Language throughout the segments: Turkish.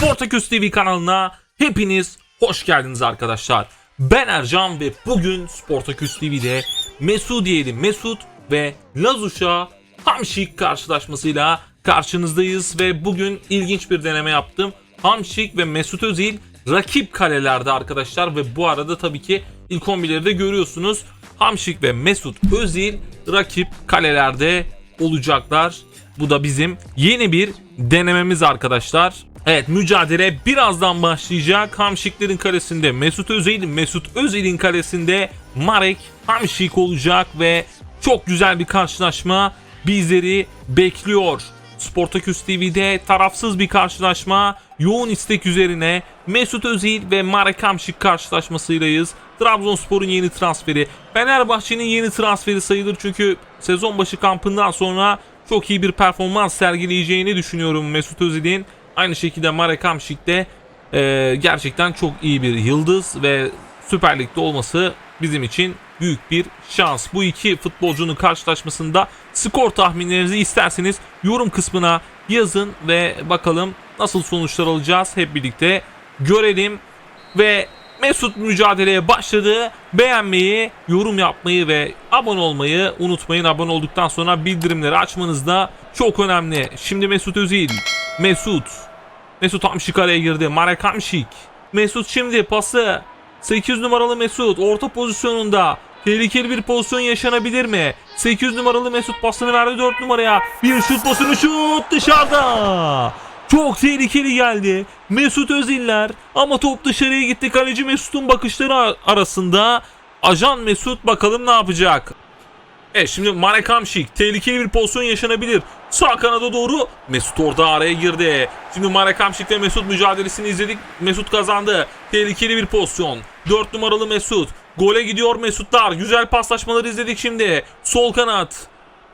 Sportaküs TV kanalına hepiniz hoş geldiniz arkadaşlar. Ben Ercan ve bugün Sportaküs TV'de Mesudiye'li Mesut ve Lazuş'a Hamşik karşılaşmasıyla karşınızdayız ve bugün ilginç bir deneme yaptım. Hamşik ve Mesut Özil rakip kalelerde arkadaşlar ve bu arada tabii ki ilk 11'leri de görüyorsunuz. Hamşik ve Mesut Özil rakip kalelerde olacaklar. Bu da bizim yeni bir denememiz arkadaşlar. Evet mücadele birazdan başlayacak. Hamşiklerin kalesinde Mesut Özil, Mesut Özil'in kalesinde Marek Hamşik olacak ve çok güzel bir karşılaşma bizleri bekliyor. Sportaküs TV'de tarafsız bir karşılaşma yoğun istek üzerine Mesut Özil ve Marek Hamşik karşılaşmasıylayız. Trabzonspor'un yeni transferi, Fenerbahçe'nin yeni transferi sayılır çünkü sezon başı kampından sonra çok iyi bir performans sergileyeceğini düşünüyorum Mesut Özil'in. Aynı şekilde Marek Hamşik de e, gerçekten çok iyi bir yıldız ve Süper Lig'de olması bizim için büyük bir şans. Bu iki futbolcunun karşılaşmasında skor tahminlerinizi isterseniz yorum kısmına yazın ve bakalım nasıl sonuçlar alacağız hep birlikte görelim. Ve Mesut mücadeleye başladı. Beğenmeyi, yorum yapmayı ve abone olmayı unutmayın. Abone olduktan sonra bildirimleri açmanız da çok önemli. Şimdi Mesut Özil. Mesut. Mesut Hamşik araya girdi. Marek Hamşik. Mesut şimdi pası. 8 numaralı Mesut orta pozisyonunda. Tehlikeli bir pozisyon yaşanabilir mi? 8 numaralı Mesut pasını verdi 4 numaraya. Bir şut pozisyonu şut dışarıda. Çok tehlikeli geldi. Mesut Öziller ama top dışarıya gitti. Kaleci Mesut'un bakışları ar- arasında. Ajan Mesut bakalım ne yapacak. Evet şimdi Marek Hamşik tehlikeli bir pozisyon yaşanabilir. Sağ kanada doğru Mesut orada araya girdi. Şimdi Marek Hamşik ve Mesut mücadelesini izledik. Mesut kazandı. Tehlikeli bir pozisyon. 4 numaralı Mesut. Gole gidiyor Mesutlar. Güzel paslaşmaları izledik şimdi. Sol kanat.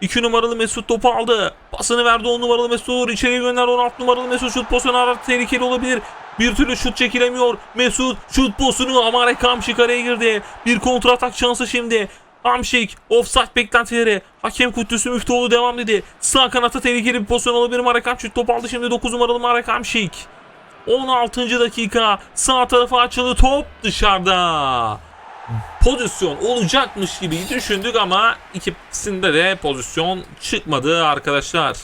2 numaralı Mesut topu aldı. Pasını verdi 10 numaralı Mesut doğru içeriye gönderdi 16 numaralı Mesut şut pozisyonu aradı tehlikeli olabilir. Bir türlü şut çekilemiyor. Mesut şut pozisyonu ama Marek Hamşik araya girdi. Bir kontratak şansı şimdi. Hamşik offside beklentileri. Hakem Kutlusu Müftüoğlu devam dedi. Sağ kanata tehlikeli bir pozisyon olabilir. Marek Hamşik top aldı şimdi 9 numaralı Marek Hamşik. 16. dakika sağ tarafa açıldı top dışarıda. Pozisyon olacakmış gibi düşündük ama ikisinde de pozisyon çıkmadı arkadaşlar.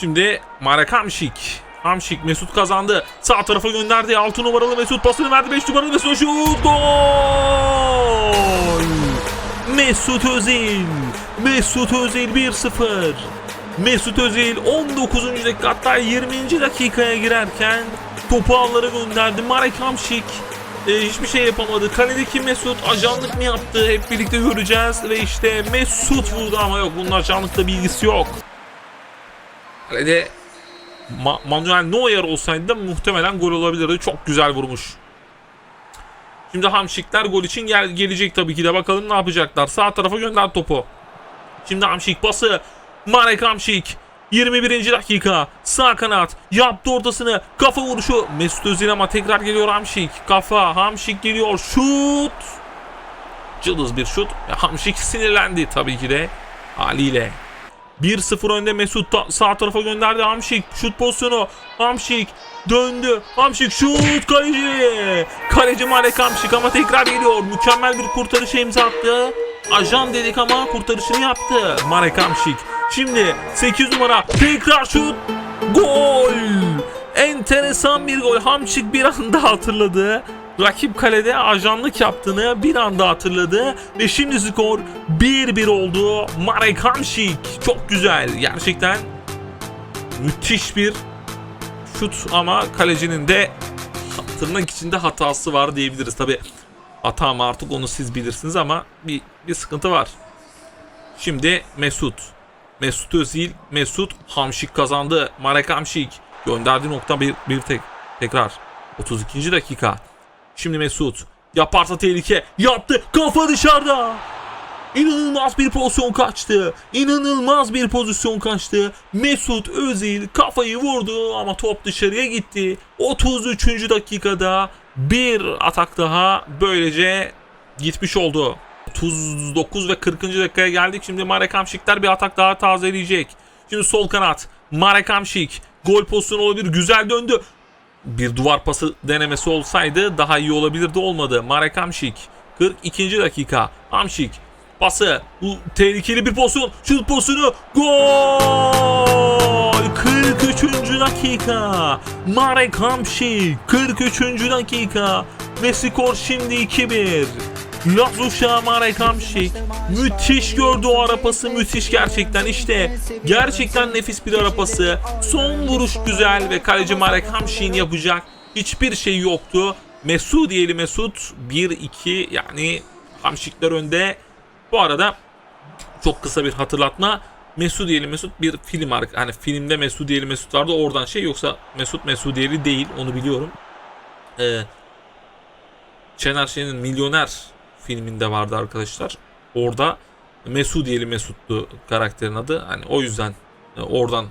Şimdi Marek Hamşik. Hamşik Mesut kazandı. Sağ tarafa gönderdi. 6 numaralı Mesut pasını verdi. 5 numaralı Mesut şut. Gol! Mesut Özil. Mesut Özil 1-0. Mesut Özil 19. dakika hatta 20. dakikaya girerken topu ağlara gönderdi. Marek Hamşik e, hiçbir şey yapamadı. Kaledeki Mesut ajanlık mı yaptı? Hep birlikte göreceğiz. Ve işte Mesut vurdu ama yok. Bunun ajanlıkla bilgisi yok. Kalede Ma- Manuel Neuer olsaydı muhtemelen gol olabilirdi. Çok güzel vurmuş. Şimdi Hamşikler gol için gel gelecek tabii ki de. Bakalım ne yapacaklar. Sağ tarafa gönder topu. Şimdi Hamşik pası. Marek Hamşik. 21. dakika. Sağ kanat. Yaptı ortasını. Kafa vuruşu. Mesut Özil ama tekrar geliyor Hamşik. Kafa. Hamşik geliyor. Şut. Cılız bir şut. Hamşik sinirlendi tabii ki de. Haliyle. 1-0 önde Mesut sağ tarafa gönderdi Hamşik. Şut pozisyonu. Hamşik döndü. Hamşik şut kaleci. Kaleci Marek Hamşik ama tekrar geliyor. Mükemmel bir kurtarışa imza attı. Ajan dedik ama kurtarışını yaptı Marek Hamşik. Şimdi 8 numara tekrar şut. Gol! Enteresan bir gol. Hamşik bir anda hatırladı rakip kalede ajanlık yaptığını bir anda hatırladı ve şimdi skor 1-1 oldu. Marek Hamşik çok güzel gerçekten müthiş bir şut ama kalecinin de tırnak içinde hatası var diyebiliriz. Tabi hata mı artık onu siz bilirsiniz ama bir, bir sıkıntı var. Şimdi Mesut. Mesut Özil, Mesut Hamşik kazandı. Marek Hamşik gönderdi nokta bir, bir tek tekrar. 32. dakika. Şimdi Mesut yaparsa tehlike yaptı kafa dışarıda. İnanılmaz bir pozisyon kaçtı. İnanılmaz bir pozisyon kaçtı. Mesut Özil kafayı vurdu ama top dışarıya gitti. 33. dakikada bir atak daha böylece gitmiş oldu. 39 ve 40. dakikaya geldik. Şimdi Marek Hamşikler bir atak daha tazeleyecek. Şimdi sol kanat. Marek Hamşik gol pozisyonu olabilir. Güzel döndü. Bir duvar pası denemesi olsaydı daha iyi olabilirdi olmadı. Marek Hamşik 42. dakika. Hamşik pası. Bu tehlikeli bir pozisyon. Şut pozisyonu. Gol! 43. dakika. Marek Hamşik 43. dakika. Ve skor şimdi 2-1. Lazuşa Marek Hamşik müthiş gördü o arapası müthiş gerçekten. İşte gerçekten nefis bir arapası son vuruş güzel ve kaleci Marek Hamşik'in yapacak hiçbir şey yoktu. Mesudiyeli Mesut 1-2 yani Hamşikler önde. Bu arada çok kısa bir hatırlatma. Mesudiyeli Mesut bir film ark hani filmde Mesudiyeli Mesut vardı. Oradan şey yoksa Mesut Mesudiyeli değil onu biliyorum. Ee, Şener Şen'in Milyoner filminde vardı arkadaşlar. Orada Mesudiyeli Mesut'tu karakterin adı. Hani o yüzden e, oradan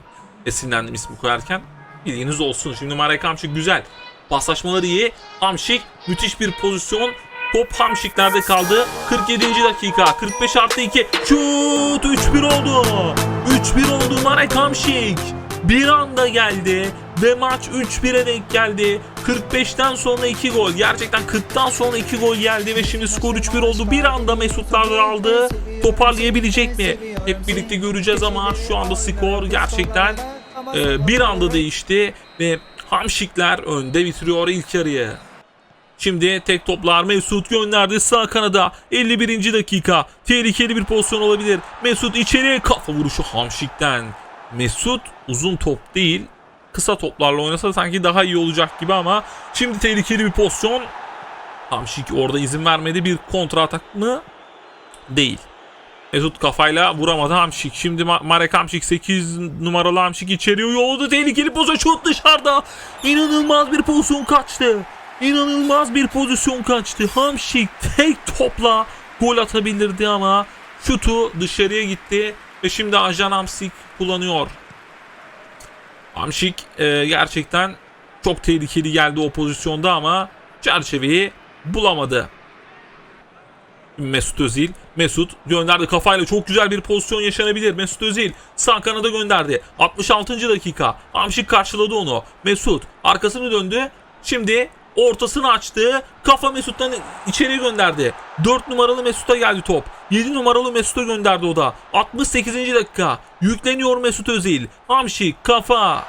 esinlendim ismi koyarken bilginiz olsun. Şimdi Marek Hamşik güzel. Paslaşmaları iyi. Hamşik müthiş bir pozisyon. Top Hamşik'lerde kaldı. 47. dakika. 45 artı 2. Şut 3-1 oldu. 3-1 oldu Marek Hamşik. Bir anda geldi ve maç 3-1'e denk geldi. 45'ten sonra 2 gol. Gerçekten 40'tan sonra 2 gol geldi ve şimdi skor 3-1 oldu. Bir anda Mesutlar aldı. Toparlayabilecek mi? Hep birlikte göreceğiz ama şu anda skor gerçekten e, bir anda değişti ve Hamşikler önde bitiriyor ilk yarıyı. Şimdi tek toplar Mesut gönderdi sağ kanada 51. dakika tehlikeli bir pozisyon olabilir Mesut içeri kafa vuruşu Hamşik'ten Mesut uzun top değil kısa toplarla oynasa sanki daha iyi olacak gibi ama şimdi tehlikeli bir pozisyon Hamşik orada izin vermedi bir kontra atak mı değil Mesut kafayla vuramadı Hamşik. Şimdi Ma- Marek Hamşik 8 numaralı Hamşik içeriye yolladı. Tehlikeli pozisyon şut dışarıda. İnanılmaz bir pozisyon kaçtı. İnanılmaz bir pozisyon kaçtı. Hamşik tek topla gol atabilirdi ama şutu dışarıya gitti ve şimdi Ajan Hamşik kullanıyor. Hamşik e, gerçekten çok tehlikeli geldi o pozisyonda ama çerçeveyi bulamadı. Mesut Özil. Mesut gönderdi kafayla çok güzel bir pozisyon yaşanabilir. Mesut Özil sağ kanada gönderdi. 66. dakika. Hamşik karşıladı onu. Mesut arkasını döndü. Şimdi ortasını açtı. Kafa Mesut'tan içeri gönderdi. 4 numaralı Mesut'a geldi top. 7 numaralı Mesut'a gönderdi o da. 68. dakika. Yükleniyor Mesut Özil. Hamşik kafa.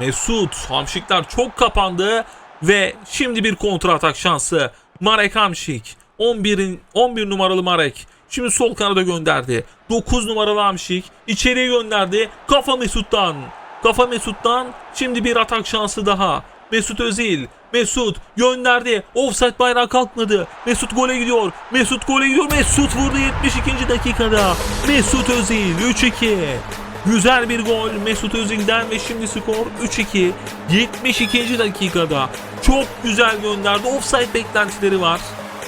Mesut Hamşikler çok kapandı ve şimdi bir kontra atak şansı. Marek Hamşik 11'in 11 numaralı Marek şimdi sol kanada gönderdi. 9 numaralı Hamşik içeriye gönderdi. Kafa Mesut'tan. Kafa Mesut'tan şimdi bir atak şansı daha. Mesut Özil. Mesut gönderdi. Offside bayrağı kalkmadı. Mesut gole gidiyor. Mesut gole gidiyor. Mesut vurdu 72. dakikada. Mesut Özil 3-2. Güzel bir gol Mesut Özil'den ve şimdi skor 3-2. 72. dakikada çok güzel gönderdi. Offside beklentileri var.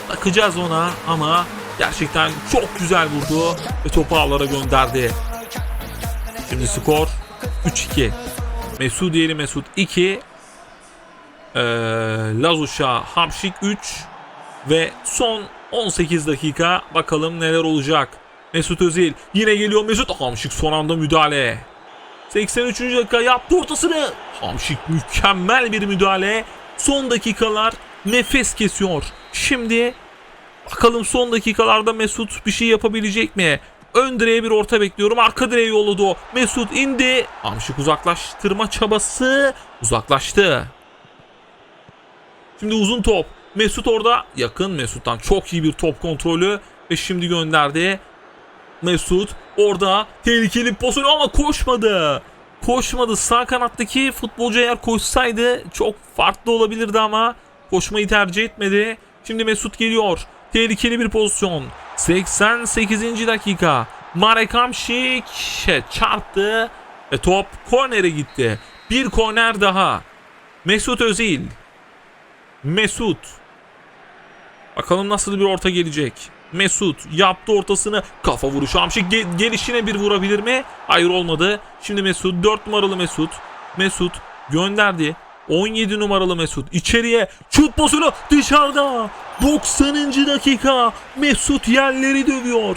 Bakacağız ona ama gerçekten çok güzel vurdu ve topu ağlara gönderdi. Şimdi skor 3-2. Mesudiyeli Mesut 2. Ee, Lazuşa Hamşik 3 ve son 18 dakika bakalım neler olacak. Mesut Özil yine geliyor Mesut Hamşik son anda müdahale. 83. dakika yaptı ortasını. Hamşik mükemmel bir müdahale. Son dakikalar nefes kesiyor. Şimdi bakalım son dakikalarda Mesut bir şey yapabilecek mi? Ön direğe bir orta bekliyorum. Arka direğe yolladı o. Mesut indi. Hamşik uzaklaştırma çabası uzaklaştı. Şimdi uzun top. Mesut orada yakın Mesut'tan çok iyi bir top kontrolü ve şimdi gönderdi. Mesut orada tehlikeli pozisyon ama koşmadı. Koşmadı. Sağ kanattaki futbolcu eğer koşsaydı çok farklı olabilirdi ama koşmayı tercih etmedi. Şimdi Mesut geliyor. Tehlikeli bir pozisyon. 88. dakika. Marek Hamşik çarptı ve top kornere gitti. Bir korner daha. Mesut Özil. Mesut. Bakalım nasıl bir orta gelecek. Mesut yaptı ortasını. Kafa vuruşu Hamşik ge- gelişine bir vurabilir mi? Hayır olmadı. Şimdi Mesut 4 numaralı Mesut. Mesut gönderdi. 17 numaralı Mesut içeriye şut pozisyonu dışarıda 90. dakika Mesut yerleri dövüyor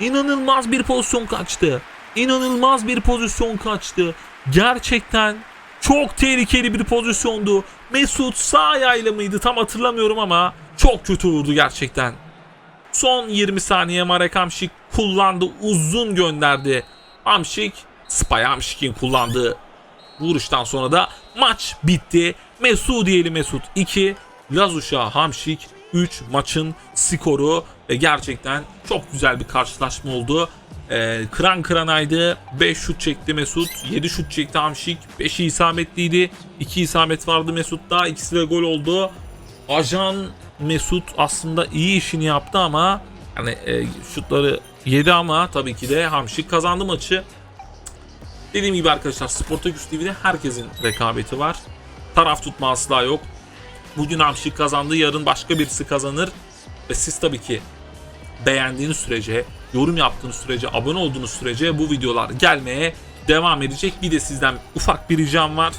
İnanılmaz bir pozisyon kaçtı İnanılmaz bir pozisyon kaçtı gerçekten Çok tehlikeli bir pozisyondu. Mesut sağ ayağıyla mıydı tam hatırlamıyorum ama çok kötü vurdu gerçekten. Son 20 saniye Marek Hamşik kullandı. Uzun gönderdi. Hamşik, Spy Hamşik'in kullandığı vuruştan sonra da maç bitti. Mesudiyeli Mesut 2, Lazuşa Hamşik 3 maçın skoru ve gerçekten çok güzel bir karşılaşma oldu. Ee, kıran kıranaydı. 5 şut çekti Mesut. 7 şut çekti Hamşik. 5'i isametliydi. 2 isabet vardı Mesut'ta. İkisi de gol oldu. Ajan Mesut aslında iyi işini yaptı ama yani e, şutları yedi ama tabii ki de Hamşik kazandı maçı. Dediğim gibi arkadaşlar Sportaküs TV'de herkesin rekabeti var. Taraf tutma asla yok. Bugün Hamşik kazandı, yarın başka birisi kazanır. Ve siz tabii ki beğendiğiniz sürece, yorum yaptığınız sürece, abone olduğunuz sürece bu videolar gelmeye devam edecek. Bir de sizden ufak bir ricam var.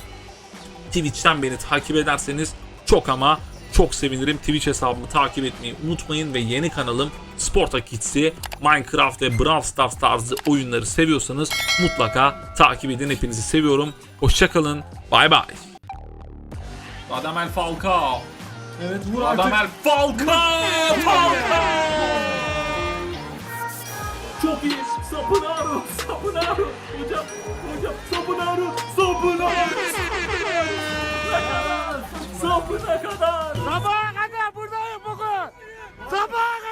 Twitch'ten beni takip ederseniz çok ama çok sevinirim. Twitch hesabımı takip etmeyi unutmayın ve yeni kanalım Sporta Kids'i Minecraft ve Brawl Stars tarzı oyunları seviyorsanız mutlaka takip edin. Hepinizi seviyorum. Hoşçakalın. Bay bay. Radamel Falcao. Evet vur artık. Radamel Falcao. Falcao. Çok iyi. Sapınaru. Sapınaru. Hocam. Hocam. Sapınaru. Ne kadar? Sapına kadar. Sabaha kadar buradayım bugün. Sabaha kadar.